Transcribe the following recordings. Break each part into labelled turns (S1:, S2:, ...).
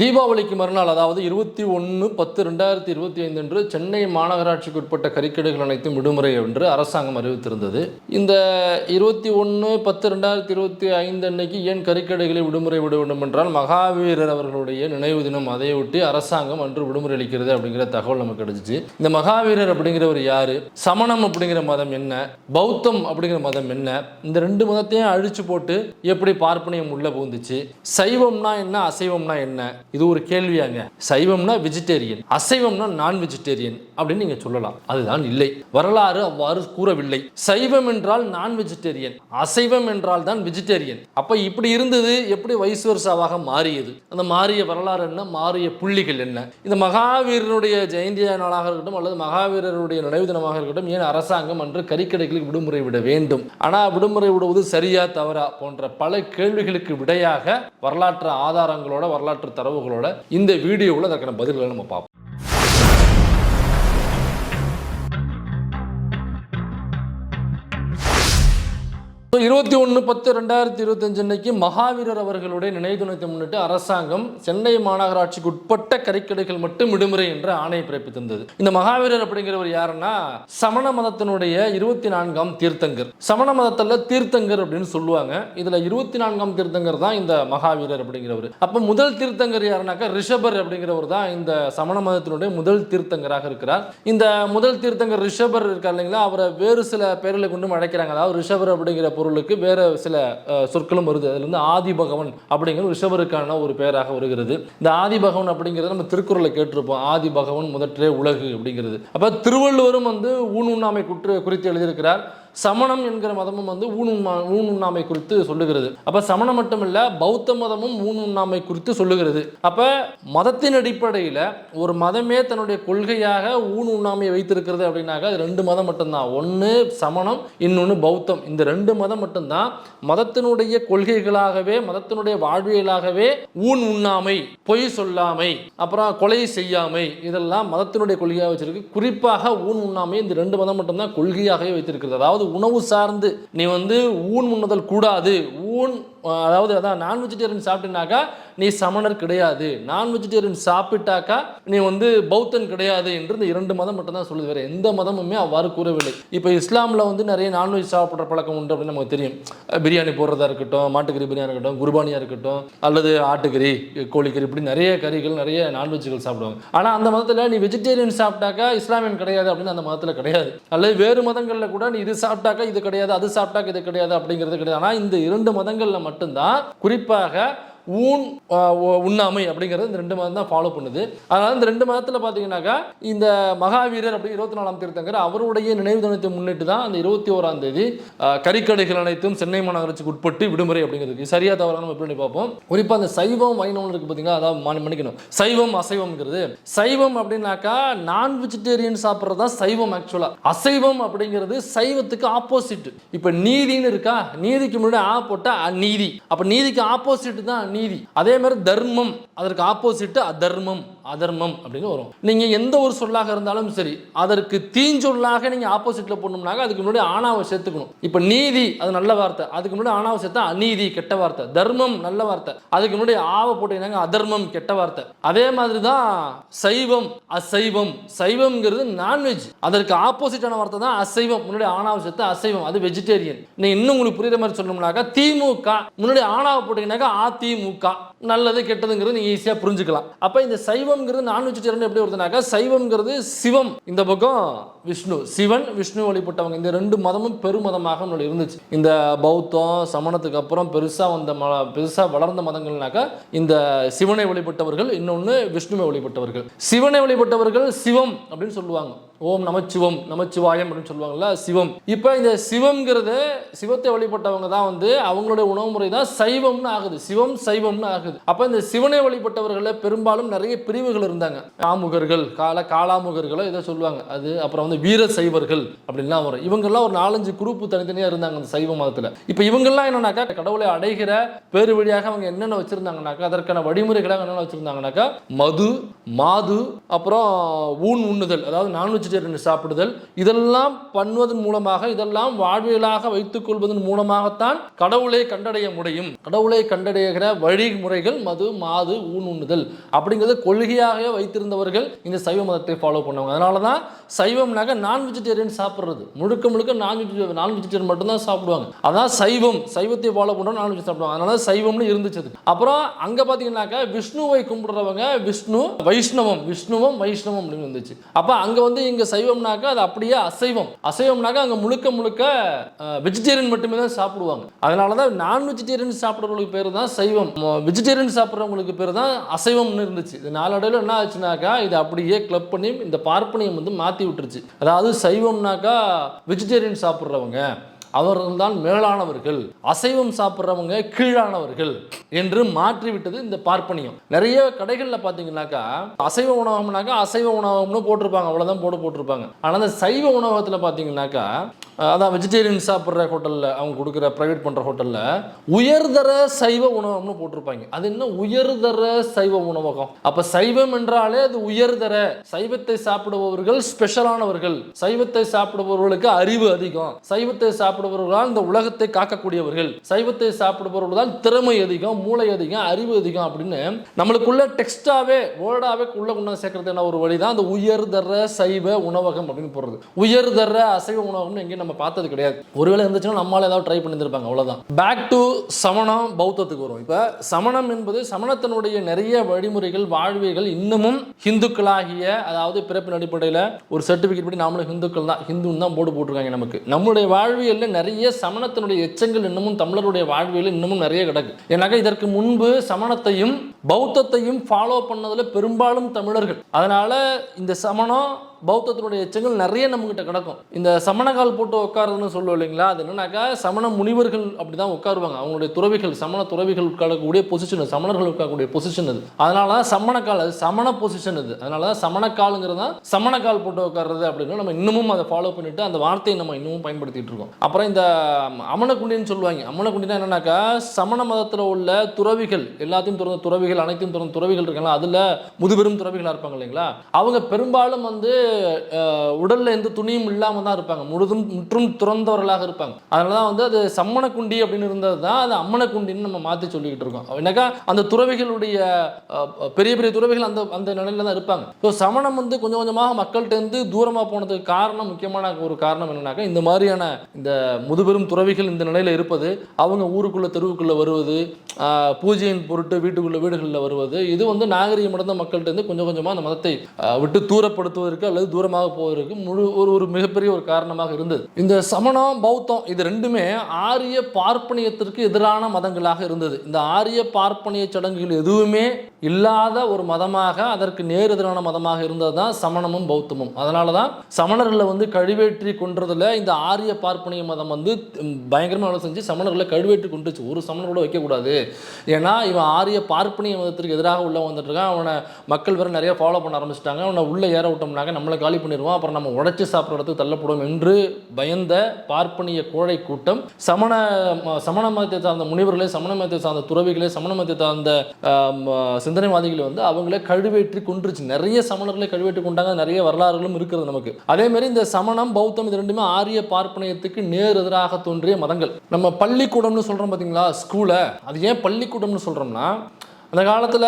S1: தீபாவளிக்கு மறுநாள் அதாவது இருபத்தி ஒன்று பத்து ரெண்டாயிரத்தி இருபத்தி ஐந்து அன்று சென்னை மாநகராட்சிக்கு உட்பட்ட கறிக்கடைகள் அனைத்தும் விடுமுறை என்று அரசாங்கம் அறிவித்திருந்தது. இந்த இருபத்தி ஒன்று பத்து ரெண்டாயிரத்தி இருபத்தி ஐந்து அன்னைக்கு ஏன் கறிக்கடைகளை விடுமுறை விட வேண்டும் என்றால் மகாவீரர் அவர்களுடைய நினைவு தினம் அதையொட்டி அரசாங்கம் அன்று விடுமுறை அளிக்கிறது அப்படிங்கிற தகவல் நமக்கு கிடைச்சிச்சு. இந்த மகாவீரர் அப்படிங்கிறவர் யார்? சமணம் அப்படிங்கிற மதம் என்ன? பௌத்தம் அப்படிங்கிற மதம் என்ன? இந்த ரெண்டு மதத்தையும் அழிச்சு போட்டு எப்படி பார்ப்பனியம் உள்ள புகுந்துச்சு? சைவம்னா என்ன அசைவம்னா என்ன? இது ஒரு கேள்வியாங்க. சைவம்னா வெஜிடேரியன் அசைவம்னா நான் வெஜிடேரியன் அப்படின்னு நீங்க சொல்லலாம். அதுதான் இல்லை. வரலாறு அவ்வாறு கூறவில்லை. சைவம் என்றால் நான் வெஜிடேரியன் அசைவம் என்றால் தான் வெஜிடேரியன் அப்ப இப்படி இருந்தது எப்படி வைஸ் வருஷாவாக மாறியது? அந்த மாறிய வரலாறு என்ன? மாறிய புள்ளிகள் என்ன? இந்த மகாவீரனுடைய ஜெயந்தி நாளாக இருக்கட்டும் அல்லது மகாவீரருடைய நினைவு தினமாக இருக்கட்டும் ஏன் அரசாங்கம் அன்று கறிக்கடைகளுக்கு விடுமுறை விட வேண்டும்? ஆனா விடுமுறை விடுவது சரியா தவறா போன்ற பல கேள்விகளுக்கு விடையாக வரலாற்று ஆதாரங்களோட வரலாற்று உங்களோட இந்த வீடியோவில் அதற்கான பதில்களை நம்ம பார்ப்போம். ஸோ இருபத்தி ஒன்று பத்து ரெண்டாயிரத்தி இருபத்தஞ்சு அன்னைக்கு மகாவீரர் அவர்களுடைய நினைவு தினத்தை முன்னிட்டு அரசாங்கம் சென்னை மாநகராட்சிக்கு உட்பட்ட கறிக்கடைகள் மட்டும் விடுமுறை என்ற ஆணையை பிறப்பித்திருந்தது. இந்த மகாவீரர் அப்படிங்கிறவர் யாருன்னா சமண மதத்தினுடைய இருபத்தி நான்காம் தீர்த்தங்கர். சமண மதத்தில் தீர்த்தங்கர் அப்படின்னு சொல்லுவாங்க. இதுல இருபத்தி நான்காம் தீர்த்தங்கர் தான் இந்த மகாவீரர் அப்படிங்கிறவர். அப்போ முதல் தீர்த்தங்கர் யாருனாக்கா ரிஷபர் அப்படிங்கிறவர் தான் இந்த சமண மதத்தினுடைய முதல் தீர்த்தங்கராக இருக்கிறார். இந்த முதல் தீர்த்தங்கர் ரிஷபர் இருக்கார் இல்லைங்களா அவரை வேறு சில பேர்களை கொண்டும் அழைக்கிறாங்க. அதாவது ரிஷபர் அப்படிங்கிற பொருளுக்கு வேற சில சொற்களும் வருது. அதுல இருந்து ஆதி பகவன் அப்படிங்கிற ரிஷபருக்கான ஒரு பெயராக வருகிறது. இந்த ஆதி பகவன் அப்படிங்கிறத நம்ம திருக்குறளை கேட்டிருப்போம். ஆதி பகவன் முதற்றே உலகு அப்படிங்கிறது. அப்போ திருவள்ளுவரும் வந்து ஊன் உண்ணாமை குற்று குறித்து எழுதியிருக்கிறார். சமணம் என்கிற மதமும் வந்து ஊன் ஊனுண்ணாமை ஊன் உண்ணாமை குறித்து சொல்லுகிறது. அப்போ சமணம் மட்டுமில்ல பௌத்த மதமும் ஊன் உண்ணாமை குறித்து சொல்லுகிறது. அப்போ மதத்தின் அடிப்படையில் ஒரு மதமே தன்னுடைய கொள்கையாக ஊன் வைத்திருக்கிறது அப்படின்னாக்கா அது ரெண்டு மதம் மட்டும்தான். ஒன்று சமணம் இன்னொன்று பௌத்தம். இந்த ரெண்டு மதம் மட்டும்தான் மதத்தினுடைய கொள்கைகளாகவே மதத்தினுடைய வாழ்வியலாகவே ஊன் உண்ணாமை பொய் சொல்லாமை அப்புறம் கொலை செய்யாமை இதெல்லாம் மதத்தினுடைய கொள்கையாக வச்சிருக்கு. குறிப்பாக ஊன் உண்ணாமை இந்த ரெண்டு மதம் மட்டும்தான் கொள்கையாகவே வைத்திருக்கிறது. அதாவது உணவு சார்ந்து நீ வந்து ஊன் உண்ணுதல் கூடாது. ஊன் அதாவது அதான் நான் வெஜிடேரியன் நீ சமணர் கிடையாது. நான் வெஜிடேரியன் சாப்பிட்டாக்கா நீ வந்து பௌத்தன் கிடையாது என்று இந்த இரண்டு மதம் மட்டும்தான் சொல்லுது. வேறு எந்த மதமுமே அவ்வாறு கூறவில்லை. இப்போ இஸ்லாமில் வந்து நிறைய நான்வெஜ் சாப்பிட்ற பழக்கம் உண்டு அப்படின்னு நமக்கு தெரியும். பிரியாணி போடுறதா இருக்கட்டும் மாட்டுக்கறி பிரியாணி இருக்கட்டும் குர்பானியாக இருக்கட்டும் அல்லது ஆட்டுக்கறி கோழிக்கறி இப்படி நிறைய கறிகள் நிறைய நான்வெஜ்கள் சாப்பிடுவாங்க. ஆனால் அந்த மதத்தில் நீ வெஜிடேரியன் சாப்பிட்டாக்கா இஸ்லாமியன் கிடையாது அப்படின்னு அந்த மதத்தில் கிடையாது. அல்லது வேறு மதங்களில் கூட நீ இது சாப்பிட்டாக்கா இது கிடையாது அது சாப்பிட்டாக்கா இது கிடையாது அப்படிங்கிறது கிடையாது. ஆனால் இந்த இரண்டு மதங்களில் மட்டும்தான் குறிப்பாக ஊன் உண்ணாமை அப்படிங்கிறது இந்த ரெண்டு மதம் தான் ஃபாலோ பண்ணுது. அதனால் இந்த ரெண்டு மதத்தில் பார்த்தீங்கன்னாக்கா இந்த மகாவீரர் அப்படி இருபத்தி நாலாம் தீர்த்தங்கர் அவருடைய நினைவு தினத்தை முன்னிட்டு தான் அந்த இருபத்தி ஓராம் தேதி கறிக்கடைகள் அனைத்தும் சென்னை மாநகராட்சிக்கு உட்பட்டு விடுமுறை அப்படிங்கிறது. சரியாக சரியா தவறாக நம்ம எப்படி பார்ப்போம்? குறிப்பாக அந்த சைவம் வைணவம் இருக்கு பார்த்தீங்களா அதாவது மன்னிக்கணும். சைவம் அசைவம்ங்கிறது. சைவம் அப்படின்னாக்கா நான் வெஜிடேரியன் சாப்பிட்றது தான் சைவம் ஆக்சுவலாக அசைவம் அப்படிங்கிறது சைவத்துக்கு ஆப்போசிட் இப்போ நீதின்னு இருக்கா? நீதிக்கு முன்னாடி ஆ போட்டால் நீதி அப்போ நீதிக்கு ஆப்போசிட் தான் நீதி. அதே மாதிரி தர்மம் அதற்கு ஆப்போசிட் அதர்மம் அதர்மம் அப்படின்னு வரும். நீங்கள் எந்த ஒரு சொல்லாக இருந்தாலும் சரி அதற்கு தீஞ்சொல்லாக நீங்கள் ஆப்போசிட்டில் போடணும்னாக்க அதுக்கு முன்னாடி ஆணாவை சேர்த்துக்கணும். இப்போ நீதி அது நல்ல வார்த்தை. அதுக்கு முன்னாடி ஆணாவை சேர்த்தா அநீதி கெட்ட வார்த்தை. தர்மம் நல்ல வார்த்தை. அதுக்கு முன்னாடி ஆவை போட்டீங்கன்னாங்க அதர்மம் கெட்ட வார்த்தை. அதே மாதிரி தான் சைவம் அசைவம். சைவம்ங்கிறது நான்வெஜ் அதற்கு ஆப்போசிட்டான வார்த்தை தான் அசைவம். முன்னாடி ஆணாவை சேர்த்து அசைவம். அது வெஜிடேரியன் நீ இன்னும் உங்களுக்கு புரியுற மாதிரி சொல்லணும்னாக்கா திமுக. முன்னாடி ஆணாவை போட்டீங்கன்னாக்கா அதிமுக நல்லது கெட்டதுங்கிறது நீங்கள் ஈஸியாக புரிஞ்சுக்கலாம். அப்போ இந்த சைவம் சைவம்ங்கிறது நான் வெஜிடேரியன் எப்படி வருதுனாக்கா சைவம்ங்கிறது சிவம். இந்த பக்கம் விஷ்ணு சிவன் விஷ்ணு வழிபட்டவங்க. இந்த ரெண்டு மதமும் பெருமதமாக முன்னாடி இருந்துச்சு. இந்த பௌத்தம் சமணத்துக்கு அப்புறம் பெருசாக வந்த ம பெருசாக வளர்ந்த மதங்கள்னாக்கா இந்த சிவனை வழிபட்டவர்கள் இன்னொன்று விஷ்ணுவை வழிபட்டவர்கள். சிவனை வழிபட்டவர்கள் சிவம் அப்படின்னு சொல்லுவாங்க. ஓம் நமச்சிவம் நமச்சிவாயம் அப்படின்னு சொல்லுவாங்கல்ல சிவம். இப்போ இந்த சிவம்ங்கிறது சிவத்தை வழிபட்டவங்க தான் வந்து அவங்களுடைய உணவு முறை தான் சைவம்னு ஆகுது. சிவம் சைவம்னு ஆகுது. அப்போ இந்த சிவனை வழிபட்டவர்களில் பெரும்பாலும் நிறைய பிரிவுகள் இருந்தாங்க. காமுகர்கள் கால காலாமுகர்களோ இதை சொல்லுவாங்க. அது அப்புறம் வந்து வந்து வீர சைவர்கள் அப்படின்லாம் வரும். இவங்கெல்லாம் ஒரு நாலஞ்சு குரூப் தனித்தனியாக இருந்தாங்க அந்த சைவ மதத்தில். இப்போ இவங்கெல்லாம் என்னன்னாக்கா கடவுளை அடைகிற பேரு வழியாக அவங்க என்னென்ன வச்சிருந்தாங்கனாக்கா அதற்கான வழிமுறைகளாக என்னென்ன வச்சிருந்தாங்கனாக்கா மது மாது அப்புறம் ஊன் உண்ணுதல் அதாவது நான் வெஜிடேரியன் சாப்பிடுதல் இதெல்லாம் பண்ணுவதன் மூலமாக இதெல்லாம் வாழ்வியலாக வைத்துக் கொள்வதன் மூலமாகத்தான் கடவுளை கண்டடைய முடியும். கடவுளை கண்டடைகிற வழிமுறைகள் மது மாது ஊன் உண்ணுதல் அப்படிங்கிறத கொள்கையாகவே வைத்திருந்தவர்கள் இந்த சைவ மதத்தை ஃபாலோ பண்ணுவாங்க. அதனால தான் அதுக்காக நான் வெஜிடேரியன் சாப்பிட்றது. முழுக்க முழுக்க நான் வெஜிடேரியன் நான் வெஜிடேரியன் மட்டும்தான் சாப்பிடுவாங்க. அதான் சைவம். சைவத்தை ஃபாலோ பண்ணுறோம் நான் வெஜ் சாப்பிடுவாங்க. அதனால சைவம்னு இருந்துச்சு. அது. அப்புறம் அங்கே பார்த்தீங்கன்னாக்கா விஷ்ணுவை கும்பிடுறவங்க விஷ்ணு வைஷ்ணவம். விஷ்ணுவம் வைஷ்ணவம் அப்படின்னு இருந்துச்சு. அப்போ அங்கே வந்து இங்கே சைவம்னாக்கா அது அப்படியே அசைவம். அசைவம்னாக்கா அங்கே முழுக்க முழுக்க வெஜிடேரியன் மட்டுமே தான் சாப்பிடுவாங்க. அதனால தான் நான் வெஜிடேரியன் சாப்பிட்றவங்களுக்கு பேர் தான் சைவம். வெஜிடேரியன் சாப்பிட்றவங்களுக்கு பேர் தான் அசைவம்னு இருந்துச்சு. இது நாளடைவில் என்ன ஆச்சுனாக்கா இது அப்படியே கிளப் பண்ணி இந்த பார்ப்பனையும் வந்து மாற்றி விட்டுருச்சு. அதாவது சைவம்னாக்கா வெஜிடேரியன் சாப்பிட்றவங்க அவர்கள் தான் மேலானவர்கள். அசைவம் சாப்பிட்றவங்க கீழானவர்கள் என்று மாற்றிவிட்டது இந்த பார்ப்பனியம். நிறைய கடைகளில் பார்த்தீங்கன்னாக்கா அசைவ உணவகம்னாக்கா அசைவ உணவகம்னு போட்டிருப்பாங்க அவ்வளோதான் போட்டு போட்டிருப்பாங்க. ஆனால் அந்த சைவ உணவகத்தில் பார்த்தீங்கன்னாக்கா அதான் வெஜிடேரியன் சாப்பிட்ற ஹோட்டலில் அவங்க கொடுக்குற ப்ரைவேட் பண்ணுற ஹோட்டலில் உயர்தர சைவ உணவகம்னு போட்டிருப்பாங்க. அது என்ன? உயர்தர சைவ உணவகம். அப்போ சைவம் என்றாலே அது உயர்தர. சைவத்தை சாப்பிடுபவர்கள் ஸ்பெஷலானவர்கள் சைவத்தை சாப்பிடுபவர்களுக்கு அறிவு அதிகம். சைவத்தை சாப்பிடுபவர்களால் இந்த உலகத்தை காக்கக்கூடியவர்கள். சைவத்தை சாப்பிடுபவர்கள் தான் திறமை அதிகம் மூளை அதிகம் அறிவு அதிகம் அப்படின்னு நம்மளுக்குள்ள டெக்ஸ்டாவே வேர்டாவே உள்ள கொண்டு சேர்க்கறது என்ன ஒரு வழி தான் அந்த உயர்தர சைவ உணவகம் அப்படின்னு போடுறது. உயர்தர அசைவ உணவகம்னு எங்கே நம்ம பார்த்தது கிடையாது. ஒருவேளை இருந்துச்சுன்னா நம்மளால் ஏதாவது ட்ரை பண்ணியிருப்பாங்க அவ்வளோதான் பேக் டு சமணம் பௌத்தத்துக்கு வரும். இப்போ சமணம் என்பது சமணத்தினுடைய நிறைய வழிமுறைகள் வாழ்வியல் இன்னமும் ஹிந்துக்களாகிய அதாவது பிறப்பின் அடிப்படையில் ஒரு சர்டிஃபிகேட் படி நாமளும் ஹிந்துக்கள் தான் ஹிந்துன்னு தான் போர்டு போட்டிருக்காங்க நமக்கு. நம்மளுடைய வாழ்வியலில் நிறைய சமணத்தினுடைய எச்சங்கள் இன்னமும் தமிழருடைய வாழ்வியலில் இன்னமும் நிறைய கிடக்கு. ஏன்னாக்கா இதற்கு முன்பு சமணத்தையும் பௌத்தத்தையும் ஃபாலோ பண்ணதில் பெரும்பாலும் தமிழர்கள். அதனால் இந்த சமணம் பௌத்தத்தினுடைய எச்சங்கள் நிறைய நம்மகிட்ட கிடக்கும். இந்த சமணகால் போட்டு உட்காருன்னு சொல்லுவோம் இல்லைங்களா? அது என்னன்னாக்கா சமண முனிவர்கள் அப்படி தான் உட்காருவாங்க. அவங்களுடைய துறவிகள் சமண துறவிகள் உட்காரக்கூடிய பொசிஷன் சமணர்கள் உட்காரக்கூடிய பொசிஷன் அது. அதனால தான் சமணக்கால் அது சமண பொசிஷன் அது. அதனால தான் சமணக்காலுங்கிறது தான் சமணக்கால் போட்டு உட்காருறது அப்படின்னு நம்ம இன்னமும் அதை ஃபாலோ பண்ணிட்டு அந்த வார்த்தையை நம்ம இன்னமும் பயன்படுத்திட்டு இருக்கோம். அப்புறம் இந்த அமனக்குண்டின்னு சொல்லுவாங்க. அமனக்குண்டினா என்னன்னாக்கா சமண மதத்தில் உள்ள துறவிகள் எல்லாத்தையும் துறந்த துறவிகள் அனைத்தையும் துறந்த துறவிகள் இருக்காங்களா? அதில் முதுபெரும் துறவிகளாக இருப்பாங்க இல்லைங்களா? அவங்க பெரும்பாலும் வந்து உடல்ல எந்த துணியும் இல்லாமல் தான் இருப்பாங்க. முழுதும் முற்றும் துறந்தவர்களாக இருப்பாங்க. அதனால தான் வந்து அது சம்மணக்குண்டி அப்படின்னு இருந்தது தான் அது அம்மனக்குண்டின்னு நம்ம மாற்றி சொல்லிக்கிட்டு இருக்கோம். என்னக்கா அந்த துறவிகளுடைய பெரிய பெரிய துறவிகள் அந்த அந்த நிலையில தான் இருப்பாங்க. ஸோ சமணம் வந்து கொஞ்சம் கொஞ்சமாக மக்கள்கிட்டேருந்து தூரமாக போனதுக்கு காரணம் முக்கியமான ஒரு காரணம் என்னன்னாக்கா இந்த மாதிரியான இந்த முதுபெரும் துறவிகள் இந்த நிலையில் இருப்பது அவங்க ஊருக்குள்ள தெருவுக்குள்ள வருவது பூஜையின் பொருட்டு வீட்டுக்குள்ள வீடுகளில் வருவது இது வந்து நாகரிகம் அடைந்த மக்கள்கிட்ட இருந்து கொஞ்சம் கொஞ்சமாக அந்த மதத்தை விட்டு தூரப்படுத்துவதற்கு அல்லது தூரமாக போவதற்கு முழு ஒரு ஒரு மிகப்பெரிய ஒரு காரணமாக இருந்தது. இந்த சமணம் பௌத்தம் இது ரெண்டுமே ஆரிய பார்ப்பனியத்திற்கு எதிரான மதங்களாக இருந்தது. இந்த ஆரிய பார்ப்பனிய சடங்குகள் எதுவுமே இல்லாத ஒரு மதமாக அதற்கு நேர் எதிரான மதமாக இருந்தது தான் சமணமும் பௌத்தமும். அதனால தான் சமணர்களை வந்து கழுவேற்றி கொன்றதில் இந்த ஆரிய பார்ப்பனிய மதம் வந்து பயங்கரமாக வேலை செஞ்சு சமணர்களை கழுவேற்றி கொண்டுச்சு. ஒரு சமணர் கூட வைக்கக்கூடாது ஏன்னா இவன் ஆரிய பார்ப்பனிய மதத்திற்கு எதிராக உள்ள வந்துட்டு இருக்கான். அவனை மக்கள் வேற நிறைய ஃபாலோ பண்ண ஆரம்பிச்சிட்டாங்க. அவனை உள்ளே ஏற விட்டோம்னாக்க நம்மளை காலி பண்ணிடுவான். அப்புறம் நம்ம உடச்சி சாப்பிட்ற இடத்துக்கு தள்ளப்படும் என்று பயந்த பார்ப்பனிய கோழை கூட்டம் சமண ம- சமண மதத்தை சார்ந்த முனிவர்களே சமண மதத்தை சார்ந்த துறவிகளே சமண மதத்தை சார்ந்த சிந்தனைவாதிகள் வந்து அவங்களே கழுவேற்றி கொன்றுச்சு. நிறைய சமணர்களை கழுவேற்றி கொண்டாங்க. நிறைய வரலாறுகளும் இருக்கிறது நமக்கு. அதே மாதிரி இந்த சமணம் பௌத்தம் இது ரெண்டுமே ஆரிய பார்ப்பனையத்துக்கு நேர் எதிராக தோன்றிய மதங்கள். நம்ம பள்ளிக்கூடம்னு சொல்றோம் பார்த்தீங்களா ஸ்கூலை அது ஏன் பள்ளிக்கூடம்னு சொல்றோம்னா அந்த காலத்தில்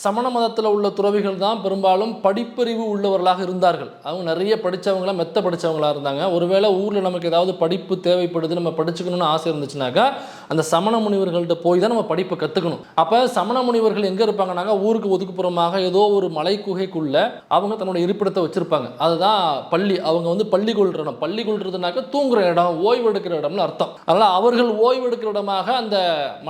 S1: சமண மதத்தில் உள்ள துறவிகள் தான் பெரும்பாலும் படிப்பறிவு உள்ளவர்களாக இருந்தார்கள். அவங்க நிறைய படித்தவங்களாம் மெத்த படித்தவங்களாக இருந்தாங்க. ஒருவேளை ஊரில் நமக்கு ஏதாவது படிப்பு தேவைப்படுது நம்ம படிச்சுக்கணும்னு ஆசை இருந்துச்சுனாக்கா அந்த சமண முனிவர்கள்ட்ட போய் தான் நம்ம படிப்பை கற்றுக்கணும் அப்போ சமண முனிவர்கள் எங்கே இருப்பாங்கனாக்கா ஊருக்கு ஒதுக்குப்புறமாக ஏதோ ஒரு மலை குகைக்குள்ளே அவங்க தன்னோட இருப்பிடத்தை வச்சுருப்பாங்க. அதுதான் பள்ளி. அவங்க வந்து பள்ளி கொள்கிற இடம். பள்ளி கொள்றதுனாக்க தூங்குற இடம் ஓய்வு எடுக்கிற இடம்னு அர்த்தம். அதனால் அவர்கள் ஓய்வு எடுக்கிற இடமாக அந்த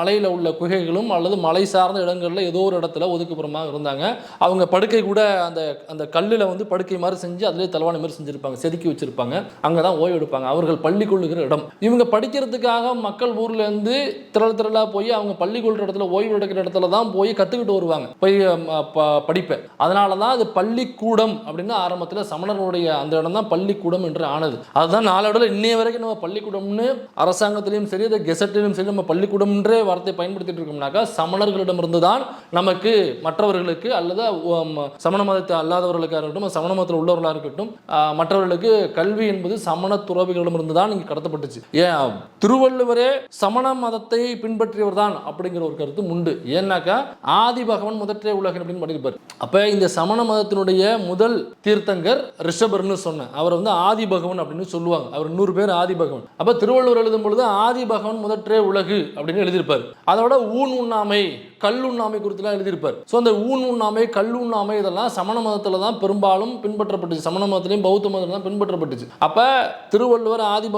S1: மலையில் உள்ள குகைகளும் அல்லது மலை சார்ந்த இடங்களும் கோயில்களில் ஏதோ ஒரு இடத்துல ஒதுக்குப்புறமாக இருந்தாங்க. அவங்க படுக்கை கூட அந்த அந்த கல்லில் வந்து படுக்கை மாதிரி செஞ்சு அதிலே தலவாணி மாதிரி செஞ்சுருப்பாங்க. செதுக்கி வச்சுருப்பாங்க. அங்கே தான் ஓய்வு எடுப்பாங்க. அவர்கள் பள்ளி கொள்ளுகிற இடம். இவங்க படிக்கிறதுக்காக மக்கள் ஊர்லேருந்து திரள் திரளாக போய் அவங்க பள்ளி கொள்கிற இடத்துல ஓய்வு எடுக்கிற இடத்துல தான் போய் கற்றுக்கிட்டு வருவாங்க. போய் ப- படிப்பை. அதனால தான் அது பள்ளிக்கூடம் அப்படின்னு ஆரம்பத்தில் சமணர்களுடைய அந்த இடம் தான் பள்ளிக்கூடம் என்று ஆனது. அதுதான் நாளடைவில் இன்னைய வரைக்கும் நம்ம பள்ளிக்கூடம்னு அரசாங்கத்திலையும் சரி அதை கெசட்டிலும் சரி நம்ம பள்ளிக்கூடம்ன்றே வார்த்தையை பயன்படுத்திட்டு இருக்கோம்னாக்கா சமணர்களிடமிருந்து தான் நமக்கு மற்றவர்களுக்கு அல்லது சமண மதத்தை அல்லாதவர்களுக்காக இருக்கட்டும் சமண மதத்தில் உள்ளவர்களாக இருக்கட்டும் மற்றவர்களுக்கு கல்வி என்பது சமண துறவிகளிடமிருந்து தான் இங்கே கடத்தப்பட்டுச்சு. ஏன்? திருவள்ளுவரே சமண மதத்தை பின்பற்றியவர் தான் அப்படிங்கிற ஒரு கருத்து உண்டு. ஏன்னாக்கா ஆதி பகவன் முதற்றே உலகன் அப்படின்னு பண்ணியிருப்பார். அப்போ இந்த சமண மதத்தினுடைய முதல் தீர்த்தங்கர் ரிஷபர்னு சொன்னேன். அவர் வந்து ஆதி பகவன் அப்படின்னு சொல்லுவாங்க. அவர் நூறு பேர் ஆதி பகவன். அப்போ திருவள்ளுவர் எழுதும் பொழுது ஆதி பகவன் முதற்றே உலகு அப்படின்னு எழுதியிருப்பார். அதோட ஊன் உண்ணாமை கல் உண்ணாமை குறித்துலாம் எழுதியிருப்பார். ஸோ அந்த ஊன் உண்ணாமை கல் உண்ணாமை இதெல்லாம் சமண மதத்தில் தான் பெரும்பாலும் பின்பற்றப்பட்டுச்சு. சமண மதத்திலையும் பௌத்த மதத்தில் தான் பின்பற்றப்பட்டுச்சு. அப்போ திருவள்ளுவர் ஆதி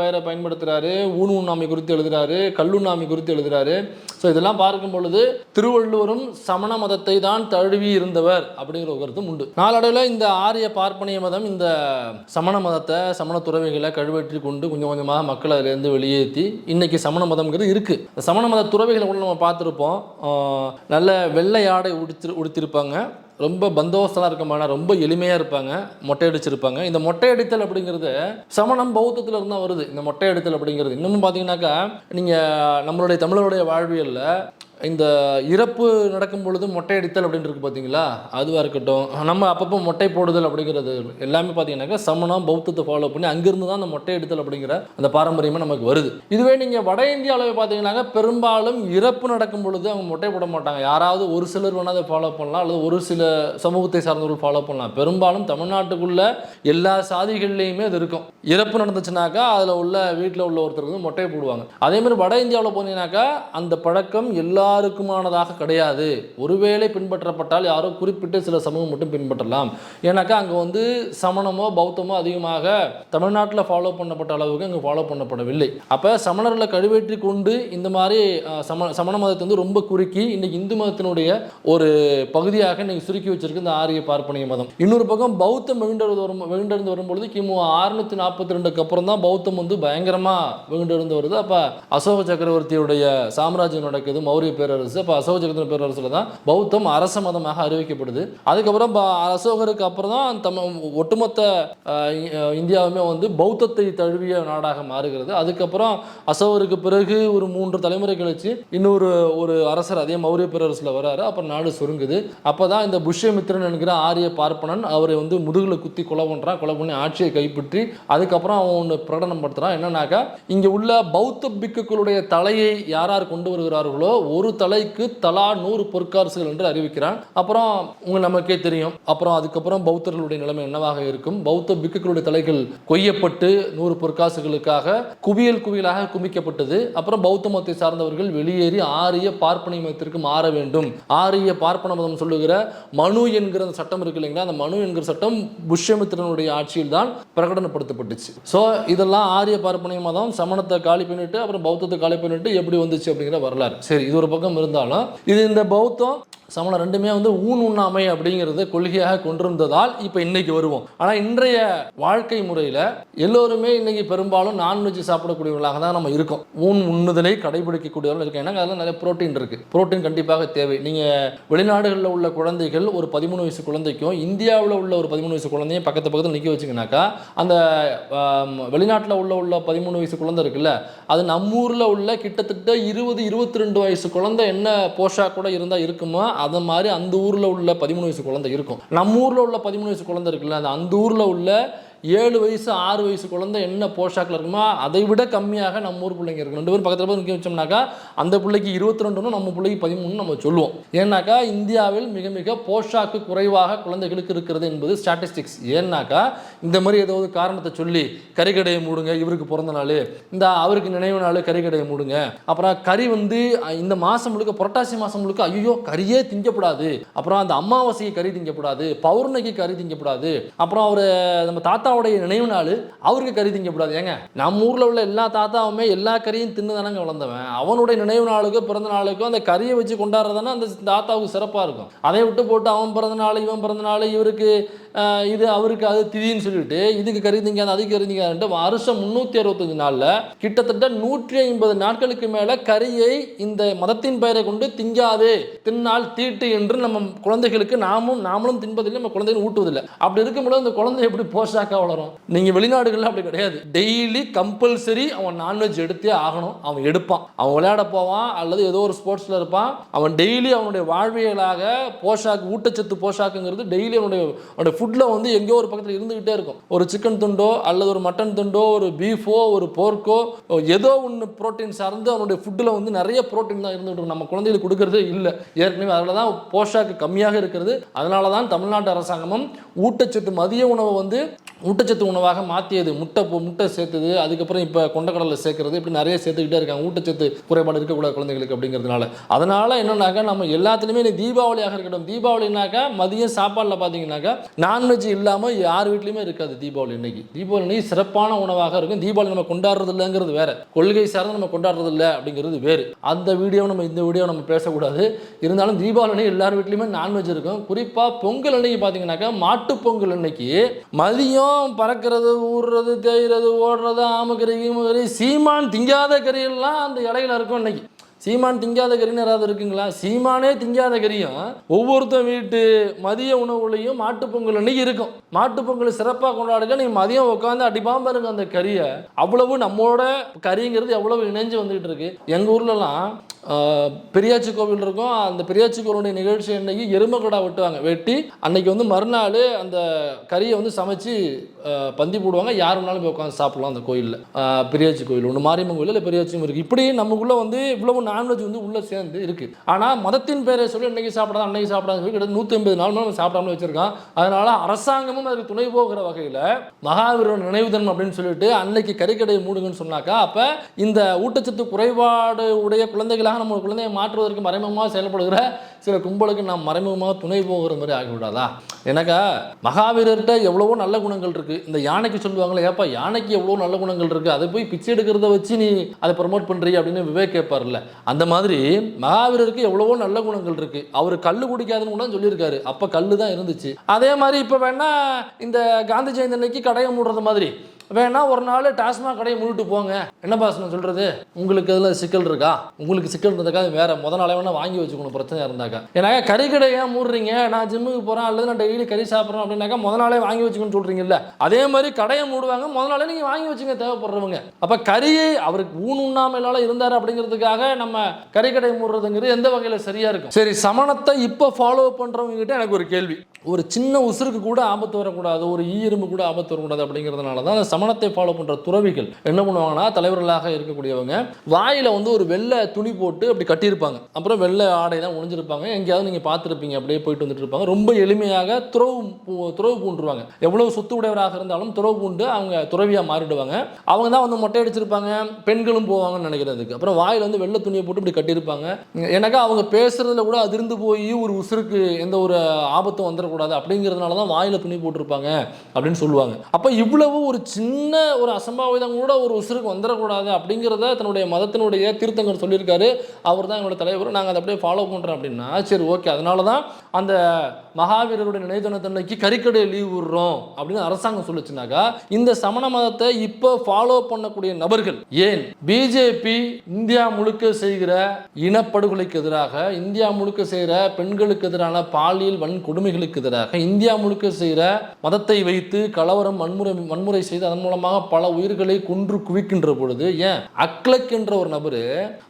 S1: பெயரை பயன்படுத்துகிறாரு ஊன் உண்ணாமை குறித்து எழுதுறாரு. கல்லுண்ணாமை குறித்து எழுதுகிறாரு ஸோ இதெல்லாம் பார்க்கும் பொழுது திருவள்ளுவரும் சமண மதத்தை தான் தழுவி இருந்தவர் அப்படிங்கிற ஒரு கருத்தும் உண்டு. நாளடைவில் இந்த ஆரிய பார்ப்பனிய மதம் இந்த சமண மதத்தை சமண துறவிகளை கழுவேற்றி கொண்டு கொஞ்சம் கொஞ்சமாக மக்களை அதிலேருந்து வெளியேற்றி இன்னைக்கு சமண மதம்ங்கிறது இருக்குது சமண மத துறவிகளை கூட நம்ம பார்த்துருப்போம். நல்ல வெள்ளை ஆடை உடுத்தி உடுத்திருப்பாங்க. ரொம்ப பந்தோஸ்தலாக இருக்க மாட்டாங்க ரொம்ப எளிமையாக இருப்பாங்க. மொட்டை அடிச்சிருப்பாங்க. இந்த மொட்டை அடித்தல் அப்படிங்கிறது சமணம் பௌத்தத்தில் இருந்தால் தான் வருது. இந்த மொட்டை அடித்தல் அப்படிங்கிறது. இன்னமும் பார்த்தீங்கன்னாக்கா நீங்கள் நம்மளுடைய தமிழருடைய வாழ்வியலில் இந்த இறப்பு நடக்கும் பொழுது மொட்டை அடித்தல் அப்படின்னு இருக்கு பார்த்தீங்களா அதுவாக இருக்கட்டும். நம்ம அப்பப்போ மொட்டை போடுதல் அப்படிங்கிறது எல்லாமே பார்த்தீங்கன்னாக்கா சமணம் பௌத்தத்தை ஃபாலோ பண்ணி அங்கிருந்து தான் அந்த மொட்டை அடித்தல் அப்படிங்கிற அந்த பாரம்பரியமாக நமக்கு வருது. இதுவே நீங்கள் வட இந்தியாவில் பார்த்தீங்கன்னாக்கா பெரும்பாலும் இறப்பு நடக்கும் பொழுது அவங்க மொட்டை போட மாட்டாங்க. யாராவது ஒரு சிலர் வேணால் அதை ஃபாலோ பண்ணலாம். அல்லது ஒரு சில சமூகத்தை சார்ந்தவர்கள் ஃபாலோ பண்ணலாம். பெரும்பாலும் தமிழ்நாட்டுக்குள்ள எல்லா சாதிகள்லையுமே அது இருக்கும். இறப்பு நடந்துச்சுனாக்கா அதில் உள்ள வீட்டில் உள்ள ஒருத்தர் வந்து மொட்டையை போடுவாங்க. அதே மாதிரி வட இந்தியாவில் போனீங்கன்னாக்கா அந்த பழக்கம் எல்லா எல்லாருக்குமானதாக கிடையாது. ஒருவேளை பின்பற்றப்பட்டால் யாரோ குறிப்பிட்டு சில சமூகம் மட்டும் பின்பற்றலாம். ஏன்னாக்கா அங்கே வந்து சமணமோ பௌத்தமோ அதிகமாக தமிழ்நாட்டில் ஃபாலோ பண்ணப்பட்ட அளவுக்கு அங்கே ஃபாலோ பண்ணப்படவில்லை. அப்போ சமணர்களை கழுவேற்றி கொண்டு இந்த மாதிரி சம சமண மதத்தை வந்து ரொம்ப குறுக்கி இன்னைக்கு இந்து மதத்தினுடைய ஒரு பகுதியாக இன்னைக்கு சுருக்கி வச்சிருக்கு இந்த ஆரிய பார்ப்பனிய மதம். இன்னொரு பக்கம் பௌத்தம் வெகுண்டெழுந்து வரும் வெகுண்டெழுந்து வரும்பொழுது கிமு ஆறுநூற்றி நாற்பத்தி ரெண்டுக்கு அப்புறம் தான் பௌத்தம் வந்து பயங்கரமாக வெகுண்டெழுந்து வருது. அப்போ அசோக சக்கரவர்த்தியுடைய சாம்ராஜ்யம் நடக்குது மௌரிய பேரரசு இப்போ அசோக சக்கர பேரரசில் தான் பௌத்தம் அரச மதமாக அறிவிக்கப்படுது. அதுக்கப்புறம் அசோகருக்கு அப்புறம் தான் தம் ஒட்டுமொத்த இந்தியாவுமே வந்து பௌத்தத்தை தழுவிய நாடாக மாறுகிறது. அதுக்கப்புறம் அசோகருக்கு பிறகு ஒரு மூன்று தலைமுறை கழிச்சு இன்னொரு ஒரு அரசர் அதே மௌரிய பேரரசில் வராரு. அப்புறம் நாடு சுருங்குது. அப்போ தான் இந்த புஷ்யமித்ரன் என்கிற ஆரிய பார்ப்பனன் அவரை வந்து முதுகில் குத்தி கொலை பண்ணுறான் கொலை பண்ணி ஆட்சியை கைப்பற்றி அதுக்கப்புறம் அவன் ஒன்று பிரகடனம் படுத்துறான். என்னன்னாக்கா இங்கே உள்ள பௌத்த பிக்குகளுடைய தலையை யார் யார் கொண்டு வருகிறார்களோ ஒரு தலைக்கு தலா நூறு பொற்காசுகள் என்று அறிவிக்கிறான். அப்புறம் உங்க நமக்கே தெரியும். அப்புறம் அதுக்கப்புறம் பௌத்தர்களுடைய நிலைமை என்னவாக இருக்கும்? பௌத்த பிக்குகளுடைய தலைகள் கொய்யப்பட்டு நூறு பொற்காசுகளுக்காக குவியல் குவியலாக குமிக்கப்பட்டது. அப்புறம் பௌத்த மதத்தை சார்ந்தவர்கள் வெளியேறி ஆரிய பார்ப்பனை மதத்திற்கு மாற வேண்டும். ஆரிய பார்ப்பன மதம் சொல்லுகிற மனு என்கிற சட்டம் இருக்கு இல்லைங்களா? அந்த மனு என்கிற சட்டம் புஷ்யமித்திரனுடைய ஆட்சியில் தான் பிரகடனப்படுத்தப்பட்டுச்சு. ஸோ இதெல்லாம் ஆரிய பார்ப்பனை மதம் சமணத்தை காலி பண்ணிட்டு அப்புறம் பௌத்தத்தை காலி பண்ணிட்டு எப்படி வந்துச்சு அப்படிங்கிற வரலாறு. சரி இது ஒரு பக்கம் இருந்தாலும் இது இந்த பௌத்தம் சமணம் ரெண்டுமே வந்து ஊன் உண்ணாமை அப்படிங்கிறத கொள்கையாக கொண்டிருந்ததால் இப்போ இன்னைக்கு வருவோம். ஆனால் இன்றைய வாழ்க்கை முறையில் எல்லோருமே இன்னைக்கு பெரும்பாலும் நான்வெஜ் சாப்பிடக்கூடியவர்களாக தான் நம்ம இருக்கோம். ஊன் உண்ணுதலை கடைபிடிக்கக்கூடியவர்கள் இருக்கோம் ஏன்னா அதில் நிறைய புரோட்டீன் இருக்குது ப்ரோட்டீன் கண்டிப்பாக தேவை. நீங்கள் வெளிநாடுகளில் உள்ள குழந்தைகள் ஒரு பதிமூணு வயசு குழந்தைக்கும் இந்தியாவில் உள்ள ஒரு பதிமூணு வயசு குழந்தையும் பக்கத்து பக்கத்தில் நிற்க வச்சிங்கனாக்கா அந்த வெளிநாட்டில் உள்ள உள்ள பதிமூணு வயசு குழந்தை இருக்குல்ல அது நம்ம ஊரில் உள்ள கிட்டத்தட்ட இருபது இருபத்தி ரெண்டு வயசு குழந்தை என்ன போஷாக் கூட இருந்தால் இருக்குமோ அது மாதிரி அந்த ஊரில் உள்ள பதிமூணு வயசு குழந்தை இருக்கும். நம்ம ஊரில் உள்ள பதிமூணு வயசு குழந்தை இருக்குல்ல அந்த அந்த ஊரில் உள்ள ஏழு வயசு ஆறு வயசு குழந்தை என்ன போஷாக்கில் இருக்குமோ அதை விட கம்மியாக நம்ம ஊர் பிள்ளைங்க இருக்கும் ரெண்டு பேரும் பக்கத்தில் போய் நிற்க வச்சோம்னாக்கா அந்த பிள்ளைக்கு இருபத்தி ரெண்டுன்னு நம்ம பிள்ளைக்கு பதிமூணு நம்ம சொல்லுவோம். ஏன்னாக்கா இந்தியாவில் மிக மிக போஷாக்கு குறைவாக குழந்தைகளுக்கு இருக்கிறது என்பது ஸ்டாட்டிஸ்டிக்ஸ் ஏன்னாக்கா இந்த மாதிரி ஏதாவது காரணத்தை சொல்லி கறிக்கடையை மூடுங்க இவருக்கு பிறந்த நாள். இந்த அவருக்கு நினைவு நாள் கறிக்கடையை மூடுங்க. அப்புறம் கறி வந்து இந்த மாதம் முழுக்க புரட்டாசி மாதம் முழுக்க ஐயோ கறியே திங்கப்படாது. அப்புறம் அந்த அமாவாசைக்கு கறி திங்கப்படாது. பௌர்ணமிக்கு கறி திங்கப்படாது. அப்புறம் அவர் நம்ம தாத்தா தாத்தாவுடைய நினைவு நாள் அவருக்கு கறி திங்கக்கூடாது. ஏங்க நம்ம ஊரில் உள்ள எல்லா தாத்தாவுமே எல்லா கறியும் தின்னு தானங்க வளர்ந்தவன். அவனுடைய நினைவு நாளுக்கோ பிறந்த நாளுக்கோ அந்த கறியை வச்சு கொண்டாடுறதானே அந்த தாத்தாவுக்கு சிறப்பாக இருக்கும். அதை விட்டு போட்டு அவன் பிறந்த நாள் இவன் பிறந்த நாள் இவருக்கு இது அவருக்கு அது திதின்னு சொல்லிட்டு இதுக்கு கறி திங்காது அதுக்கு கறி திங்காதுன்ட்டு வருஷம் முந்நூற்றி அறுபத்தஞ்சு நாளில் கிட்டத்தட்ட நூற்றி ஐம்பது நாட்களுக்கு மேலே கறியை இந்த மதத்தின் பெயரை கொண்டு திங்காது தின்னால் தீட்டு என்று நம்ம குழந்தைகளுக்கு நாமும் நாமளும் தின்பதில்லை நம்ம குழந்தைகள் ஊட்டுவதில்லை. அப்படி இருக்கும்போது அந்த குழந்தை எப்படி வளரும். நீங்கள் வெளிநாடுகளில் அப்படி கிடையாது. டெய்லி கம்பல்சரி அவன் நான்வெஜ் எடுத்தே ஆகணும். அவன் எடுப்பான். அவன் விளையாட போவான் அல்லது ஏதோ ஒரு ஸ்போர்ட்ஸில் இருப்பான். அவன் டெய்லி அவனுடைய வாழ்வியலாக போஷாக்கு ஊட்டச்சத்து போஷாக்குங்கிறது டெய்லி அவனுடைய அவனுடைய ஃபுட்டில் வந்து எங்கேயோ ஒரு பக்கத்தில் இருந்துகிட்டே இருக்கும். ஒரு சிக்கன் துண்டோ அல்லது ஒரு மட்டன் துண்டோ ஒரு பீஃபோ ஒரு போர்க்கோ ஏதோ ஒன்று புரோட்டீன் சார்ந்து அவனுடைய ஃபுட்டில் வந்து நிறைய புரோட்டீன் தான் இருந்துகிட்டு இருக்கும். நம்ம குழந்தைகளுக்கு கொடுக்கறதே இல்லை. ஏற்கனவே அதில் தான் போஷாக்கு கம்மியாக இருக்கிறது. அதனால தான் தமிழ்நாட்டு அரசாங்கமும் ஊட்டச்சத்து மதிய உணவை வந்து ஊட்டச்சத்து உணவாக மாற்றியது முட்டை முட்டை சேர்த்தது. அதுக்கப்புறம் இப்போ கொண்டக்கடலை சேர்க்கறது. இப்படி நிறைய சேர்த்துக்கிட்டே இருக்காங்க. ஊட்டச்சத்து குறைபாடு இருக்கக்கூடாது குழந்தைகளுக்கு அப்படிங்கிறதுனால. அதனால என்னன்னாக்கா நம்ம எல்லாத்துலேயுமே தீபாவளியாக இருக்கட்டும். தீபாவளினாக்கா மதியம் சாப்பாடில் பார்த்தீங்கன்னாக்கா நான்வெஜ் இல்லாமல் யார் வீட்லையுமே இருக்காது தீபாவளி இன்னைக்கு தீபாவளி இன்னைக்கு சிறப்பான உணவாக இருக்கும். தீபாவளி நம்ம கொண்டாடுறது இல்லைங்கிறது வேற. கொள்கை சார்ந்து நம்ம கொண்டாடுறது இல்லை அப்படிங்கிறது வேறு. அந்த வீடியோ நம்ம இந்த வீடியோ நம்ம பேசக்கூடாது. இருந்தாலும் தீபாவளி அன்னைக்கு எல்லார் வீட்லையுமே நான்வெஜ் இருக்கும். குறிப்பாக பொங்கல் அன்னைக்கு பார்த்தீங்கன்னாக்கா மாட்டுப் பொங்கல் அன்னைக்கு மதியம் பறக்கிறது ஊறுறது தேய்கிறது ஓடுறது ஆமக்கறி கீமக்கறி சீமான் திங்காத கறியெல்லாம் அந்த இலையில இருக்கும் இன்னைக்கு. சீமான் திங்காத கறின்னு யாராவது இருக்குங்களா? சீமானே திங்காத கறியும். ஒவ்வொருத்தன் வீட்டு மதிய உணவுலையும் மாட்டுப் பொங்கல் அன்னைக்கு இருக்கும். மாட்டுப் பொங்கல் சிறப்பாக கொண்டாடுங்க. நீ மதியம் உட்காந்து அடிப்பாம பாருங்க அந்த கறியை. அவ்வளவு நம்மளோட கறிங்கிறது எவ்வளவு இணைஞ்சு வந்துகிட்டு இருக்கு. எங்கள் ஊர்லலாம் பெரியாச்சி கோவில் இருக்கும். அந்த பெரியாச்சி கோவிலுடைய நிகழ்ச்சி அன்னைக்கு எருமக்கடா வெட்டுவாங்க. வெட்டி அன்னைக்கு வந்து மறுநாள் அந்த கறியை வந்து சமைச்சு பந்தி போடுவாங்க. யார் வேணாலும் போய் உட்காந்து சாப்பிடலாம் அந்த கோயிலில். பெரியாச்சி கோயில். ஒன்று மாரியம்மன் கோயில் இல்லை பெரியாச்சியும் இருக்குது இப்படி நமக்குள்ளே வந்து இவ்வளவு நான்வெஜ் வந்து உள்ளே சேர்ந்து இருக்குது ஆனால் மதத்தின் பேரை சொல்லி இன்றைக்கி சாப்பிடாத அன்னைக்கு சாப்பிடாது சொல்லி கிட்ட நூற்றி ஐம்பது நாள் நம்ம சாப்பிடாம வச்சிருக்கான். அதனால் அரசாங்கமும் அதுக்கு துணை போகிற வகையில் மகாவீரன் நினைவு தினம் அப்படின்னு சொல்லிட்டு அன்னைக்கு கறிக்கடையை மூடுங்கன்னு சொன்னாக்கா அப்போ இந்த ஊட்டச்சத்து குறைபாடு உடைய குழந்தைகளாக நம்ம குழந்தையை மாற்றுவதற்கு மறைமுகமாக செயல்படுகிற சில கும்பலுக்கு நாம் மறைமுகமாக துணை போகிற மாதிரி ஆகிவிடாதா? எனக்கா மகாவீரர்கிட்ட எவ்வளவோ நல்ல குணங்கள் இருக்கு. இந்த யானைக்கு சொல்லுவாங்களே ஏப்பா யானைக்கு எவ்வளோ நல்ல குணங்கள் இருக்கு. அதை போய் பிச்சை எடுக்கிறத வச்சு நீ அதை ப்ரமோட் பண்ணுறீ அப்படின்னு விவேக் கேட்பார்ல. அந்த மாதிரி மகாவீரருக்கு எவ்வளவோ நல்ல குணங்கள் இருக்கு. அவர் கல் குடிக்காதுன்னு கூட சொல்லியிருக்காரு. அப்போ கல்லு தான் இருந்துச்சு. அதே மாதிரி இப்போ வேணா இந்த காந்தி ஜெயந்தி அன்னைக்கு கடையை மூடுறது மாதிரி. வேணா ஒரு நாள் டாஸ்மாக் கடையை மூடிட்டு போங்க. என்ன பாஸ் நான் சொல்றது? உங்களுக்கு அதில் சிக்கல் இருக்கா? உங்களுக்கு சிக்கல் இருந்ததுக்காக வேற முத நாளே வேணா வாங்கி வச்சுக்கணும். பிரச்சனை இருந்தாக்க ஏன்னாக்கா கறி கடை ஏன் மூடுறீங்க நான் ஜிம்முக்கு போகிறேன் அல்லது நான் டெய்லி கறி சாப்பிட்றேன் அப்படின்னாக்கா முத நாளே வாங்கி வச்சுக்கணும்னு சொல்கிறீங்கல்ல அதே மாதிரி கடையை மூடுவாங்க முத நாளே நீங்க வாங்கி வச்சுங்க தேவைப்படுறவங்க. அப்போ கறியை அவருக்கு ஊன் உண்ணாமையிலால இருந்தார் அப்படிங்கிறதுக்காக நம்ம கறி கடையை மூடுறதுங்கிறது எந்த வகையில் சரியாக இருக்கும்? சரி சமணத்தை இப்போ ஃபாலோ பண்றவங்க கிட்ட எனக்கு ஒரு கேள்வி. ஒரு சின்ன உசுருக்கு கூட ஆபத்து வரக்கூடாது ஒரு ஈ எறும்பு கூட ஆபத்து வரக்கூடாது அப்படிங்கிறதுனால தான் அந்த சமணத்தை ஃபாலோ பண்ணுற துறவிகள் என்ன பண்ணுவாங்கன்னா தலைவர்களாக இருக்கக்கூடியவங்க வாயில வந்து ஒரு வெள்ளை துணி போட்டு அப்படி கட்டியிருப்பாங்க. அப்புறம் வெள்ளை ஆடை தான் இருப்பாங்க எங்கேயாவது நீங்கள் பார்த்துருப்பீங்க. அப்படியே போயிட்டு வந்துட்டு இருப்பாங்க. ரொம்ப எளிமையாக துறவு துறவு பூண்டுருவாங்க. எவ்வளோ சொத்து உடையவராக இருந்தாலும் துறவு பூண்டு அவங்க துறவியாக மாறிடுவாங்க. அவங்க தான் வந்து மொட்டை அடிச்சிருப்பாங்க. பெண்களும் போவாங்கன்னு நினைக்கிறதுக்கு அப்புறம் வாயில் வந்து வெள்ளை துணியை போட்டு இப்படி கட்டியிருப்பாங்க. ஏன்னாக்கா அவங்க பேசுறதுல கூட அதிர்ந்து போய் ஒரு உசுருக்கு எந்த ஒரு ஆபத்தும் வந்துடக்கூடாது அப்படிங்கிறதுனால தான் வாயில் துணி போட்டிருப்பாங்க அப்படின்னு சொல்லுவாங்க. அப்போ இவ்வளவு ஒரு சின்ன ஒரு அசம்பாவிதம் கூட ஒரு உசுருக்கு வந்துடக்கூடாது அப்படிங்கிறத தன்னுடைய மதத்தினுடைய தீர்த்தங்கர் சொல்லியிருக்காரு. அவர் தான் என்னோட தலைவர். நாங்கள் அதை அப்படியே ஃபாலோ பண்ணுறோம் அப்படின்னா சரி ஓகே. அதனால தான் அந்த மகாவீரருடைய நினைவு தினத்தன்னைக்கு கறிக்கடையை லீவ் விடுறோம் அப்படின்னு அரசாங்கம் சொல்லிச்சுனாக்கா இந்த சமண மதத்தை இப்போ ஃபாலோ பண்ணக்கூடிய நபர்கள் ஏன்? பிஜேபி இந்தியா முழுக்க செய்கிற இனப்படுகொலைக்கு எதிராக இந்தியா முழுக்க செய்கிற பெண்களுக்கு எதிரான பாலியல் வன்கொடுமைகளுக்கு எதிராக இந்தியா முழுக்க செய்கிற மதத்தை வைத்து கலவரம் வன்முறை வன்முறை செய்து அதன் மூலமாக பல உயிர்களை கொன்று குவிக்கின்ற பொழுது ஏன்? அக்லக் என்ற ஒரு நபர்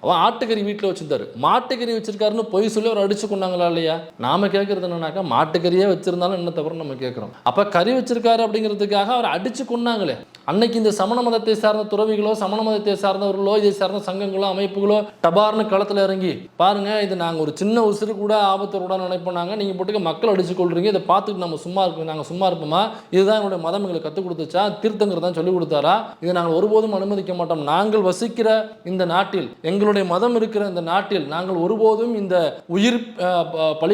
S1: அவன் ஆட்டுக்கறி வீட்டில் வச்சிருந்தாரு. மாட்டுக்கறி வச்சிருக்காருன்னு பொய் சொல்லி அவர் கடிச்சு கொண்டாங்களா இல்லையா? நாம கேட்கறது என்னன்னாக்கா மாட்டுக்கறியே வச்சிருந்தாலும் என்ன தவிர நம்ம கேட்குறோம் அப்ப கறி வச்சிருக்காரு அப்படிங்கிறதுக்காக அவர் அடிச்சு கொண்டாங்களே அன்னைக்கு இந்த சமண மதத்தை சார்ந்த துறவிகளோ சமண மதத்தை சார்ந்தவர்களோ இதை சார்ந்த சங்கங்களோ அமைப்புகளோ டபார்னு களத்தில் இறங்கி பாருங்க இது நாங்கள் ஒரு சின்ன உசுறு கூட ஆபத்து கூட நினைப்போம் நாங்கள் நீங்கள் போட்டுக்க மக்கள் அடிச்சு கொள்றீங்க இதை பார்த்துட்டு நம்ம சும்மா இருக்கோம் நாங்கள் சும்மா இருப்போமா? இதுதான் எங்களுடைய மதம் எங்களுக்கு கற்றுக் கொடுத்துச்சா? தீர்த்தங்கர் தான் சொல்லி கொடுத்தாரா? இதை நாங்கள் ஒருபோதும் அனுமதிக்க மாட்டோம். நாங்கள் வசிக்கிற இந்த நாட்டில் எங்களுடைய மதம் இருக்கிற இந்த நாட்டில் நாங்கள் ஒருபோதும் இந்த உயிர் அஹ், ப-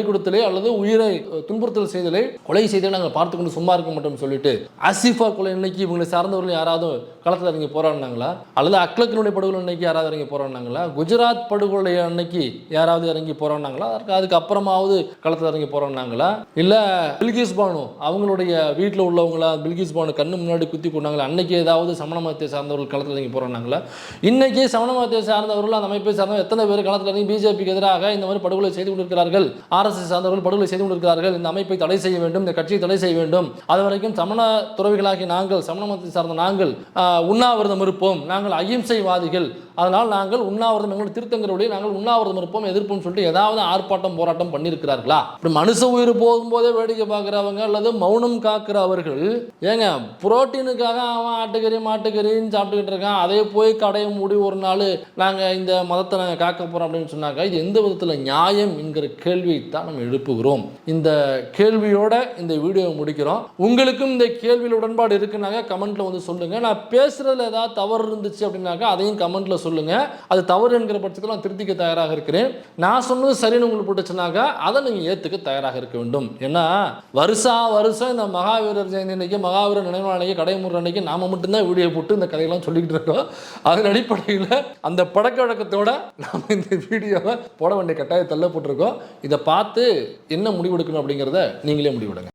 S1: அல்லது உயிரை துன்புறுத்தல் செய்தலே கொலை செய்தலே நாங்கள் பார்த்து கொண்டு சும்மா இருக்க மாட்டோம் சொல்லிட்டு அசிஃபா கொலை இன்னைக்கு இவங்களை சார்ந்த சார்ந்தவர்கள் யாராவது களத்தில் இறங்கி போராடினாங்களா? அல்லது அக்லக்கினுடைய படுகொலை அன்னைக்கு யாராவது இறங்கி போராடினாங்களா? குஜராத் படுகொலை அன்னைக்கு யாராவது இறங்கி போராடினாங்களா? அதற்கு அதுக்கு அப்புறமாவது களத்தில் இறங்கி போராடினாங்களா? இல்லை பில்கிஸ் பானு அவங்களுடைய வீட்டில் உள்ளவங்களா பில்கிஸ் பானு கண்ணு முன்னாடி குத்தி கொண்டாங்களா? அன்னைக்கு ஏதாவது சமண மதத்தை சார்ந்தவர்கள் களத்தில் இறங்கி போராடினாங்களா? இன்னைக்கு சமண மதத்தை சார்ந்தவர்கள் அந்த அமைப்பை சார்ந்தவர்கள் எத்தனை பேர் களத்தில் இறங்கி பிஜேபிக்கு எதிராக இந்த மாதிரி படுகொலை செய்து கொண்டிருக்கிறார்கள்? ஆர்எஸ்எஸ் சார்ந்தவர்கள் படுகொலை செய்து கொண்டிருக்கிறார்கள். இந்த அமைப்பை தடை செய்ய வேண்டும் இந்த கட்சியை தடை செய்ய வேண்டும். அது வரைக்கும் சமண துறவிகளாகி நாங்கள் சமண மதத்தை சார்ந்த நாங்கள் உண்ணாவிரதம் இருப்போம். நாங்கள் அகிம்சைவாதிகள். அதனால் நாங்கள் உண்ணாவிரதம் எங்களுடைய திருத்தங்களுடைய நாங்கள் உண்ணாவிரதம் இருப்போம் எதிர்ப்போம் சொல்லிட்டு ஏதாவது ஆர்ப்பாட்டம் போராட்டம் பண்ணியிருக்கிறார்களா? இப்படி மனுஷ உயிர் போகும்போதே வேடிக்கை பார்க்குறவங்க அல்லது மௌனம் காக்கிற அவர்கள் ஏங்க புரோட்டீனுக்காக அவன் ஆட்டுக்கறி மாட்டுக்கறின்னு சாப்பிட்டுக்கிட்டு இருக்கான். அதே போய் கடையை மூடி ஒரு நாள் நாங்கள் இந்த மதத்தை நாங்கள் காக்க போகிறோம் அப்படின்னு சொன்னாக்கா இது எந்த விதத்தில் நியாயம் என்கிற கேள்வியை தான் நம்ம எழுப்புகிறோம். இந்த கேள்வியோட இந்த வீடியோவை முடிக்கிறோம். உங்களுக்கும் இந்த கேள்வியில் உடன்பாடு இருக்குன்னாங்க கமெண்ட்ல வந்து சொல்லுங்க. நான் பேசுகிறதுல ஏதாவது தவறு இருந்துச்சு அப்படின்னாக்கா அதையும் கமெண்ட்டில் சொல்லுங்கள் அது தவறு என்கிற பட்சத்தில் நான் திருத்திக்க தயாராக இருக்கிறேன். நான் சொன்னது சரின்னு உங்களுக்கு போட்டுச்சுனாக்கா அதை நீங்கள் ஏற்றுக்க தயாராக இருக்க வேண்டும். ஏன்னா வருஷா வருஷம் இந்த மகாவீரர் ஜெயந்தி அன்னைக்கு மகாவீரர் நினைவு அன்னைக்கு கடைமுறை அன்னைக்கு நாம் மட்டும்தான் வீடியோ போட்டு இந்த கதையெல்லாம் சொல்லிக்கிட்டு இருக்கோம். அதன் அடிப்படையில் அந்த பழக்க வழக்கத்தோட நாம் இந்த வீடியோவை போட வேண்டிய கட்டாயம் தள்ளப்பட்டிருக்கோம் இதை பார்த்து என்ன முடிவெடுக்கணும் அப்படிங்கிறத நீங்களே முடிவெடுங்க.